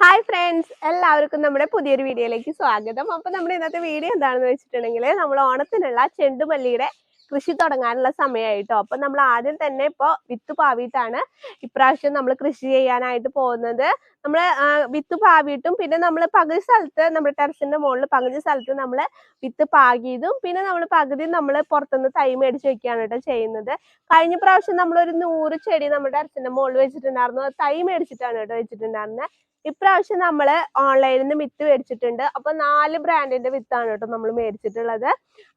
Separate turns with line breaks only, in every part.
Hi friends എല്ലാവർക്കും നമ്മുടെ പുതിയൊരു വീഡിയോയിലേക്ക് സ്വാഗതം. അപ്പൊ നമ്മുടെ ഇന്നത്തെ വീഡിയോ എന്താണെന്ന് വെച്ചിട്ടുണ്ടെങ്കിൽ നമ്മൾ ഓണത്തിനുള്ള ചെണ്ടുമല്ലിയുടെ കൃഷി തുടങ്ങാനുള്ള സമയമായിട്ടോ. അപ്പൊ നമ്മൾ ആദ്യം തന്നെ ഇപ്പോൾ വിത്ത് പാവിയിട്ടാണ് ഇപ്രാവശ്യം നമ്മൾ കൃഷി ചെയ്യാനായിട്ട് പോകുന്നത്. നമ്മൾ വിത്ത് പാവിയിട്ടും പിന്നെ നമ്മൾ പകുതി സ്ഥലത്ത് നമ്മുടെ ടെറസിന്റെ മുകളിൽ പകുതി സ്ഥലത്ത് നമ്മൾ വിത്ത് പാകിയതും പിന്നെ നമ്മൾ പകുതി നമ്മൾ പുറത്തുനിന്ന് തൈ മേടിച്ച് വെക്കുകയാണ് കേട്ടോ ചെയ്യുന്നത്. കഴിഞ്ഞ പ്രാവശ്യം നമ്മൾ ഒരു നൂറ് ചെടി നമ്മുടെ ടെറസിന്റെ മുകളിൽ വെച്ചിട്ടുണ്ടായിരുന്നു. തൈ മേടിച്ചിട്ടാണ് കേട്ടോ വെച്ചിട്ടുണ്ടായിരുന്നത് ഇപ്രാവശ്യം നമ്മൾ ഓൺലൈനിൽ നിന്ന് വിത്ത് മേടിച്ചിട്ടുണ്ട്. അപ്പൊ നാല് ബ്രാൻഡിന്റെ വിത്താണ് കേട്ടോ നമ്മൾ മേടിച്ചിട്ടുള്ളത്.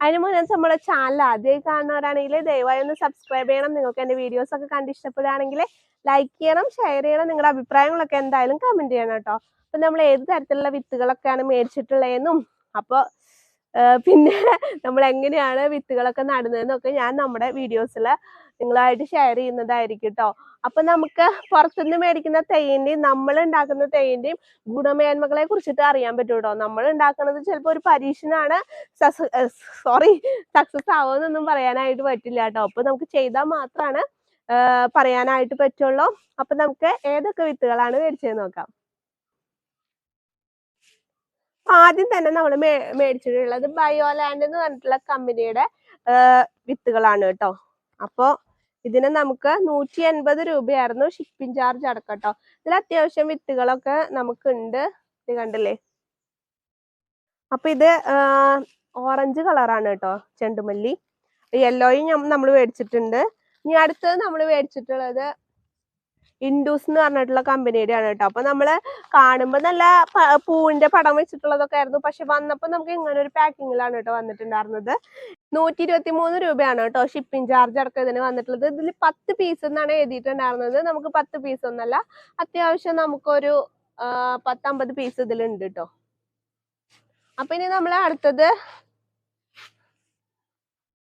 അതിന് മുന്നേ നമ്മുടെ ചാനൽ ആദ്യമായി കാണുന്നവരാണെങ്കിൽ ദയവായി ഒന്ന് സബ്സ്ക്രൈബ് ചെയ്യണം. നിങ്ങൾക്ക് എന്റെ വീഡിയോസ് ഒക്കെ കണ്ട് ഇഷ്ടപ്പെടുകയാണെങ്കിൽ ലൈക്ക് ചെയ്യണം ഷെയർ ചെയ്യണം. നിങ്ങളുടെ അഭിപ്രായങ്ങളൊക്കെ എന്തായാലും കമന്റ് ചെയ്യണം കേട്ടോ. അപ്പൊ നമ്മൾ ഏത് തരത്തിലുള്ള വിത്തുകളൊക്കെയാണ് മേടിച്ചിട്ടുള്ളതെന്നും അപ്പോൾ പിന്നെ നമ്മൾ എങ്ങനെയാണ് വിത്തുകളൊക്കെ നടുന്നതെന്നൊക്കെ ഞാൻ നമ്മുടെ വീഡിയോസിൽ നിങ്ങളായിട്ട് ഷെയർ ചെയ്യുന്നതായിരിക്കും കേട്ടോ അപ്പൊ നമുക്ക് പുറത്തുനിന്ന് മേടിക്കുന്ന തേയിന്റെയും നമ്മൾ ഉണ്ടാക്കുന്ന തേയിന്റെയും ഗുണമേന്മകളെ കുറിച്ചിട്ട് അറിയാൻ പറ്റും കേട്ടോ നമ്മൾ ഉണ്ടാക്കുന്നത് ചിലപ്പോൾ ഒരു പരീക്ഷനാണ് സോറി സക്സസ് ആവുമെന്നൊന്നും പറയാനായിട്ട് പറ്റില്ല കേട്ടോ. അപ്പൊ നമുക്ക് ചെയ്താൽ മാത്രമാണ് പറയാനായിട്ട് പറ്റുള്ളൂ. അപ്പൊ നമുക്ക് ഏതൊക്കെ വിത്തുകളാണ് മേടിച്ചത് നോക്കാം. ആദ്യം തന്നെ നമ്മൾ മേ മേടിച്ചിട്ടുള്ളത് ബയോലാൻഡ് എന്ന് പറഞ്ഞിട്ടുള്ള കമ്പനിയുടെ വിത്തുകളാണ് കേട്ടോ. അപ്പോ ഇതിന് നമുക്ക് നൂറ്റി എൺപത് രൂപയായിരുന്നു ഷിപ്പിംഗ് ചാർജ് അടക്കട്ടോ. ഇതിൽ അത്യാവശ്യം വിത്തുകളൊക്കെ നമുക്കുണ്ട്. ഇത് കണ്ടില്ലേ? അപ്പൊ ഇത് ഓറഞ്ച് കളറാണ് കേട്ടോ ചെണ്ടുമല്ലി. യെല്ലോയും നമ്മൾ മേടിച്ചിട്ടുണ്ട്. ഇനി അടുത്തത് നമ്മൾ മേടിച്ചിട്ടുള്ളത് ഇൻഡൂസ് എന്ന് പറഞ്ഞിട്ടുള്ള കമ്പനിയുടെ ആണ് കേട്ടോ. അപ്പൊ നമ്മൾ കാണുമ്പോ നല്ല പൂവിന്റെ പടം വെച്ചിട്ടുള്ളതൊക്കെ ആയിരുന്നു. പക്ഷെ വന്നപ്പോ നമുക്ക് ഇങ്ങനെ ഒരു പാക്കിങ്ങിലാണ് കേട്ടോ വന്നിട്ടുണ്ടായിരുന്നത്. നൂറ്റി ഇരുപത്തി മൂന്ന് രൂപയാണ് കേട്ടോ ഷിപ്പിംഗ് ചാർജ് അടക്കം ഇതിന് വന്നിട്ടുള്ളത്. ഇതിൽ പത്ത് പീസ് എന്നാണ് എഴുതിയിട്ടുണ്ടായിരുന്നത്. നമുക്ക് പത്ത് പീസ് ഒന്നല്ല അത്യാവശ്യം നമുക്കൊരു പത്തമ്പത് പീസ് ഇതിലുണ്ട് കേട്ടോ. അപ്പൊ ഇനി നമ്മൾ അടുത്തത്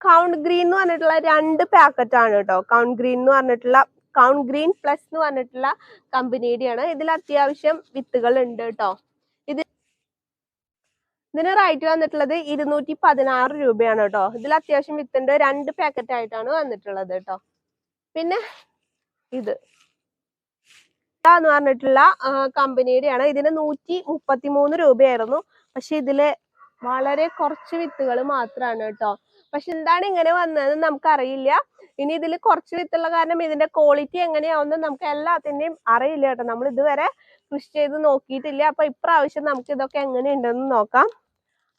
കൗണ്ട് ഗ്രീൻ എന്ന് പറഞ്ഞിട്ടുള്ള രണ്ട് പാക്കറ്റ് ആണ് കേട്ടോ. കൗണ്ട് ഗ്രീൻ എന്ന് പറഞ്ഞിട്ടുള്ള കൗണ്ട് ഗ്രീൻ പ്ലസ് എന്ന് പറഞ്ഞിട്ടുള്ള കമ്പനിയുടെയാണ് ഇതിൽ അത്യാവശ്യം വിത്തുകൾ ഉണ്ട് കേട്ടോ ഇത് ഇതിന് റേറ്റ് വന്നിട്ടുള്ളത് ഇരുന്നൂറ്റി പതിനാറ് രൂപയാണ് കേട്ടോ ഇതിൽ അത്യാവശ്യം വിത്തുണ്ട്. രണ്ട് പാക്കറ്റ് ആയിട്ടാണ് വന്നിട്ടുള്ളത് കേട്ടോ പിന്നെ ഇത് എന്ന് പറഞ്ഞിട്ടുള്ള കമ്പനിയുടെയാണ് ഇതിന് നൂറ്റി മുപ്പത്തി മൂന്ന് രൂപയായിരുന്നു. പക്ഷെ ഇതിൽ വളരെ കുറച്ച് വിത്തുകൾ മാത്രമാണ് കേട്ടോ പക്ഷെ എന്താണ് ഇങ്ങനെ വന്നതെന്ന് നമുക്കറിയില്ല. ഇനി ഇതിൽ കുറച്ച് വിത്തുള്ള കാരണം ഇതിന്റെ ക്വാളിറ്റി എങ്ങനെയാവുന്ന നമുക്ക് എല്ലാത്തിന്റെയും അറിയില്ല കേട്ടോ. നമ്മൾ ഇതുവരെ കൃഷി ചെയ്ത് നോക്കിയിട്ടില്ല. അപ്പൊ ഇപ്രാവശ്യം നമുക്ക് ഇതൊക്കെ എങ്ങനെയുണ്ടെന്ന് നോക്കാം.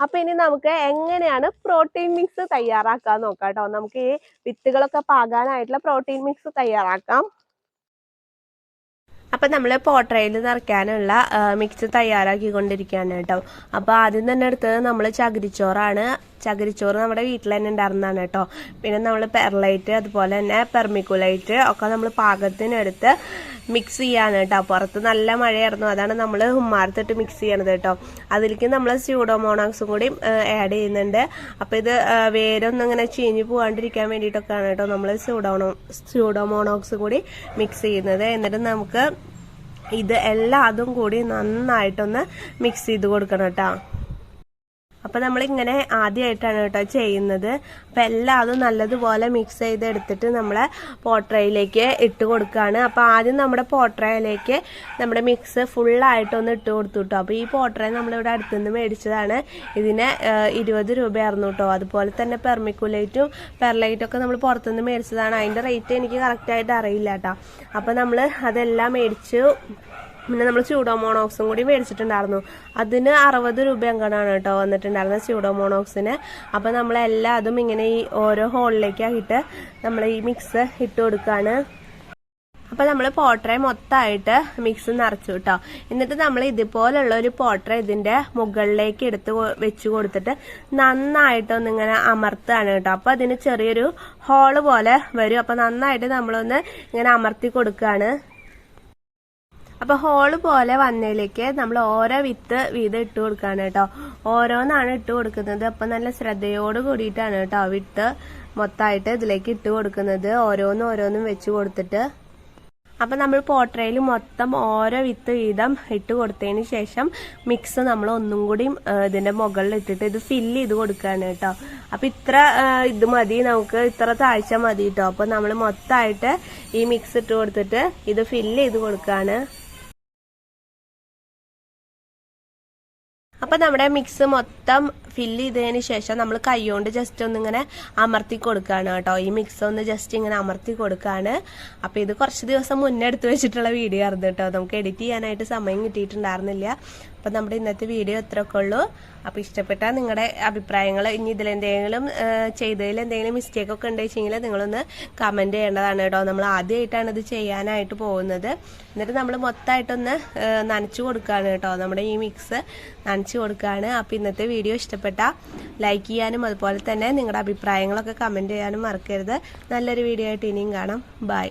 അപ്പൊ ഇനി നമുക്ക് എങ്ങനെയാണ് പ്രോട്ടീൻ മിക്സ് തയ്യാറാക്കാൻ നോക്കാം കേട്ടോ. നമുക്ക് ഈ വിത്തുകളൊക്കെ പാകാനായിട്ടുള്ള പ്രോട്ടീൻ മിക്സ് തയ്യാറാക്കാം. അപ്പൊ നമ്മൾ പോട്ടറയിൽ നിറയ്ക്കാനുള്ള മിക്സ് തയ്യാറാക്കി കൊണ്ടിരിക്കുകയാണ് കേട്ടോ. അപ്പൊ ആദ്യം തന്നെ എടുത്തത് നമ്മൾ ചകിരിച്ചോറാണ്. ചകിരിച്ചോറ് നമ്മുടെ വീട്ടിൽ തന്നെ ഉണ്ടായിരുന്നതാണ് കേട്ടോ. പിന്നെ നമ്മൾ പെർലൈറ്റ് അതുപോലെ തന്നെ പെർമിക്കുലൈറ്റ് ഒക്കെ നമ്മൾ പാകത്തിനെടുത്ത് മിക്സ് ചെയ്യാണ് കേട്ടോ. പുറത്ത് നല്ല മഴയായിരുന്നു. അതാണ് നമ്മൾ ഉമ്മാർത്തിട്ട് മിക്സ് ചെയ്യണത് കേട്ടോ. അതിലേക്ക് നമ്മൾ സ്യൂഡോമോണോക്സും കൂടി ആഡ് ചെയ്യുന്നുണ്ട്. അപ്പോൾ ഇത് വേരൊന്നും ഇങ്ങനെ ചീഞ്ഞ് പോകാണ്ടിരിക്കാൻ വേണ്ടിയിട്ടൊക്കെയാണ് കേട്ടോ നമ്മൾ സ്യൂഡോണോ സ്യൂഡോമോണോക്സ് കൂടി മിക്സ് ചെയ്യുന്നത്. എന്നിട്ട് നമുക്ക് ഇത് എല്ലാ അതും കൂടി നന്നായിട്ടൊന്ന് മിക്സ് ചെയ്ത് കൊടുക്കണം കേട്ടോ. അപ്പം നമ്മളിങ്ങനെ ആദ്യമായിട്ടാണ് കേട്ടോ ചെയ്യുന്നത്. അപ്പം എല്ലാതും നല്ലതുപോലെ മിക്സ് ചെയ്തെടുത്തിട്ട് നമ്മൾ പോട്രയിലേക്ക് ഇട്ട് കൊടുക്കുകയാണ് അപ്പോൾ ആദ്യം നമ്മുടെ പോട്രയിലേക്ക് നമ്മുടെ മിക്സ് ഫുള്ളായിട്ടൊന്ന് ഇട്ട് കൊടുത്തു കേട്ടോ അപ്പോൾ ഈ പോട്രയ നമ്മളിവിടെ അടുത്തുനിന്ന് മേടിച്ചതാണ്. ഇതിന് ഇരുപത് രൂപയായിരുന്നു കേട്ടോ അതുപോലെ തന്നെ പെർമിക്കുലേറ്റും പെർലൈറ്റും ഒക്കെ നമ്മൾ പുറത്തുനിന്ന് മേടിച്ചതാണ്. അതിന്റെ റേറ്റ് എനിക്ക് കറക്റ്റായിട്ട് അറിയില്ല കേട്ടോ അപ്പോൾ നമ്മൾ അതെല്ലാം മേടിച്ചു പിന്നെ നമ്മൾ സ്യൂഡോമോണോക്സും കൂടി മേടിച്ചിട്ടുണ്ടായിരുന്നു. അതിന് അറുപത് രൂപ എങ്ങനെയാണ് കേട്ടോ വന്നിട്ടുണ്ടായിരുന്നത് സ്യൂഡോമോണോക്സിന് അപ്പോൾ നമ്മളെല്ലാം അതും ഇങ്ങനെ ഈ ഓരോ ഹോളിലേക്കാക്കിയിട്ട് നമ്മൾ ഈ മിക്സ് ഇട്ട് കൊടുക്കുകയാണ് അപ്പോൾ നമ്മൾ പോട്ടറെ മൊത്തമായിട്ട് മിക്സ് നിറച്ചു കേട്ടോ. എന്നിട്ട് നമ്മൾ ഇതുപോലുള്ള ഒരു പോട്ടറ ഇതിന്റെ മുകളിലേക്ക് എടുത്ത് വെച്ച് കൊടുത്തിട്ട് നന്നായിട്ടൊന്നിങ്ങനെ അമർത്താണ് കേട്ടോ. അപ്പോൾ അതിന് ചെറിയൊരു ഹോൾ പോലെ വരും. അപ്പോൾ നന്നായിട്ട് നമ്മളൊന്ന് ഇങ്ങനെ അമർത്തി കൊടുക്കുകയാണ് അപ്പൊ ഹോൾ പോലെ വന്നതിലേക്ക് നമ്മൾ ഓരോ വിത്ത് വീതം ഇട്ട് കൊടുക്കാണ് കേട്ടോ. ഓരോന്നാണ് ഇട്ട് കൊടുക്കുന്നത്. അപ്പൊ നല്ല ശ്രദ്ധയോട് കൂടിയിട്ടാണ് കേട്ടോ വിത്ത് മൊത്തമായിട്ട് ഇതിലേക്ക് ഇട്ട് കൊടുക്കുന്നത്. ഓരോന്നും ഓരോന്നും വെച്ച് കൊടുത്തിട്ട്. അപ്പൊ നമ്മൾ പോട്ടറയിൽ മൊത്തം ഓരോ വിത്ത് വീതം ഇട്ട് കൊടുത്തതിന് ശേഷം മിക്സ് നമ്മൾ ഒന്നും കൂടി ഇതിന്റെ മുകളിൽ ഇട്ടിട്ട് ഇത് ഫില്ല് ചെയ്ത് കൊടുക്കുകയാണ് കേട്ടോ. അപ്പൊ ഇത്ര ഇത് മതി. നമുക്ക് ഇത്ര താഴ്ച മതി കേട്ടോ. അപ്പൊ നമ്മൾ മൊത്തമായിട്ട് ഈ മിക്സ് ഇട്ട് കൊടുത്തിട്ട് ഇത് ഫില്ല് ചെയ്ത് കൊടുക്കുകയാണ് അപ്പം നമ്മുടെ മിക്സ് മൊത്തം ഫില്ല് ചെയ്തതിന് ശേഷം നമ്മൾ കൈകൊണ്ട് ജസ്റ്റ് ഒന്നിങ്ങനെ അമർത്തി കൊടുക്കുകയാണ് കേട്ടോ. ഈ മിക്സ് ഒന്ന് ജസ്റ്റ് ഇങ്ങനെ അമർത്തി കൊടുക്കുകയാണ് അപ്പോൾ ഇത് കുറച്ച് ദിവസം മുന്നേ എടുത്തു വെച്ചിട്ടുള്ള വീഡിയോ ആയിരുന്നു കേട്ടോ. നമുക്ക് എഡിറ്റ് ചെയ്യാനായിട്ട് സമയം കിട്ടിയിട്ടുണ്ടായിരുന്നില്ല. അപ്പം നമ്മുടെ ഇന്നത്തെ വീഡിയോ ഇത്രയൊക്കെ ഉള്ളൂ. അപ്പോൾ ഇഷ്ടപ്പെട്ടാൽ നിങ്ങളുടെ അഭിപ്രായങ്ങൾ ഇനി ഇതിലെന്തെങ്കിലും ചെയ്തതിൽ എന്തെങ്കിലും മിസ്റ്റേക്ക് ഒക്കെ ഉണ്ടെങ്കിൽ നിങ്ങളൊന്ന് കമന്റ് ചെയ്യേണ്ടതാണ് കേട്ടോ. നമ്മൾ ആദ്യമായിട്ടാണ് ഇത് ചെയ്യാനായിട്ട് പോകുന്നത്. എന്നിട്ട് നമ്മൾ മൊത്തമായിട്ടൊന്ന് നനച്ചു കൊടുക്കുകയാണ് കേട്ടോ. നമ്മുടെ ഈ മിക്സ് നനച്ചു കൊടുക്കുകയാണ്. അപ്പോൾ ഇന്നത്തെ വീഡിയോ ഇഷ്ടപ്പെട്ട ലൈക്ക് ചെയ്യാനും അതുപോലെ തന്നെ നിങ്ങളുടെ അഭിപ്രായങ്ങളൊക്കെ കമന്റ് ചെയ്യാനും മറക്കരുത്. നല്ലൊരു വീഡിയോ ആയിട്ട് ഇനിയും കാണാം. ബൈ